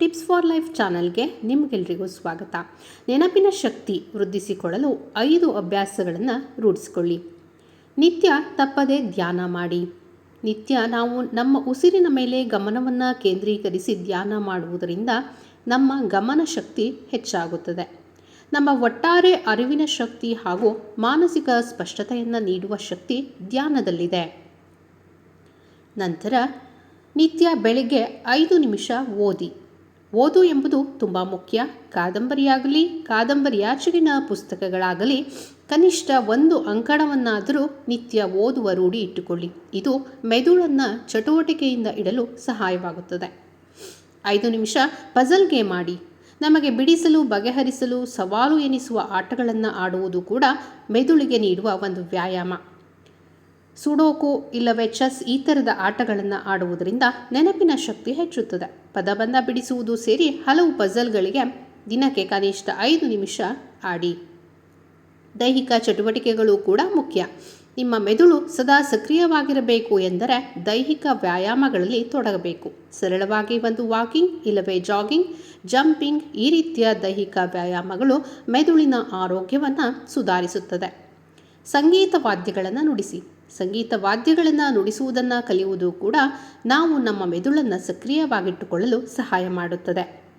Tips for life ಚಾನಲ್ಗೆ ನಿಮಗೆಲ್ರಿಗೂ ಸ್ವಾಗತ. ನೆನಪಿನ ಶಕ್ತಿ ವೃದ್ಧಿಸಿಕೊಳ್ಳಲು ಐದು ಅಭ್ಯಾಸಗಳನ್ನು ರೂಢಿಸಿಕೊಳ್ಳಿ. ನಿತ್ಯ ತಪ್ಪದೆ ಧ್ಯಾನ ಮಾಡಿ. ನಿತ್ಯ ನಾವು ನಮ್ಮ ಉಸಿರಿನ ಮೇಲೆ ಗಮನವನ್ನು ಕೇಂದ್ರೀಕರಿಸಿ ಧ್ಯಾನ ಮಾಡುವುದರಿಂದ ನಮ್ಮ ಗಮನ ಶಕ್ತಿ ಹೆಚ್ಚಾಗುತ್ತದೆ. ನಮ್ಮ ಒಟ್ಟಾರೆ ಅರಿವಿನ ಶಕ್ತಿ ಹಾಗೂ ಮಾನಸಿಕ ಸ್ಪಷ್ಟತೆಯನ್ನು ನೀಡುವ ಶಕ್ತಿ ಧ್ಯಾನದಲ್ಲಿದೆ. ನಂತರ ನಿತ್ಯ ಬೆಳಗ್ಗೆ ಐದು ನಿಮಿಷ ಓದಿ. ಓದು ಎಂಬುದು ತುಂಬ ಮುಖ್ಯ. ಕಾದಂಬರಿಯಾಗಲಿ, ಕಾದಂಬರಿಯಾಚೆಗಿನ ಪುಸ್ತಕಗಳಾಗಲಿ, ಕನಿಷ್ಠ ಒಂದು ಅಂಕಣವನ್ನಾದರೂ ನಿತ್ಯ ಓದುವ ರೂಢಿ ಇಟ್ಟುಕೊಳ್ಳಿ. ಇದು ಮೆದುಳನ್ನು ಚಟುವಟಿಕೆಯಿಂದ ಇಡಲು ಸಹಾಯವಾಗುತ್ತದೆ. ಐದು ನಿಮಿಷ ಪಜಲ್ ಗೇಮ್ ಮಾಡಿ. ನಮಗೆ ಬಿಡಿಸಲು, ಬಗೆಹರಿಸಲು, ಸವಾಲು ಎನಿಸುವ ಆಟಗಳನ್ನು ಆಡುವುದು ಕೂಡ ಮೆದುಳಿಗೆ ನೀಡುವ ಒಂದು ವ್ಯಾಯಾಮ. ಸುಡೋಕು ಇಲ್ಲವೇ ಚೆಸ್ ಈ ಥರದ ಆಟಗಳನ್ನು ಆಡುವುದರಿಂದ ನೆನಪಿನ ಶಕ್ತಿ ಹೆಚ್ಚುತ್ತದೆ. ಪದಬಂಧ ಬಿಡಿಸುವುದು ಸೇರಿ ಹಲವು ಪಜಲ್ಗಳಿಗೆ ದಿನಕ್ಕೆ ಕನಿಷ್ಠ ಐದು ನಿಮಿಷ ಆಡಿ. ದೈಹಿಕ ಚಟುವಟಿಕೆಗಳು ಕೂಡ ಮುಖ್ಯ. ನಿಮ್ಮ ಮೆದುಳು ಸದಾ ಸಕ್ರಿಯವಾಗಿರಬೇಕು ಎಂದರೆ ದೈಹಿಕ ವ್ಯಾಯಾಮಗಳಲ್ಲಿ ತೊಡಗಬೇಕು. ಸರಳವಾಗಿ ಒಂದು ವಾಕಿಂಗ್ ಇಲ್ಲವೇ ಜಾಗಿಂಗ್, ಜಂಪಿಂಗ್ ಈ ರೀತಿಯ ದೈಹಿಕ ವ್ಯಾಯಾಮಗಳು ಮೆದುಳಿನ ಆರೋಗ್ಯವನ್ನು ಸುಧಾರಿಸುತ್ತದೆ. ಸಂಗೀತ ವಾದ್ಯಗಳನ್ನು ನುಡಿಸಿ. ಸಂಗೀತ ವಾದ್ಯಗಳನ್ನು ನುಡಿಸುವುದನ್ನು ಕಲಿಯುವುದು ಕೂಡ ನಾವು ನಮ್ಮ ಮೆದುಳನ್ನು ಸಕ್ರಿಯವಾಗಿಟ್ಟುಕೊಳ್ಳಲು ಸಹಾಯ ಮಾಡುತ್ತದೆ.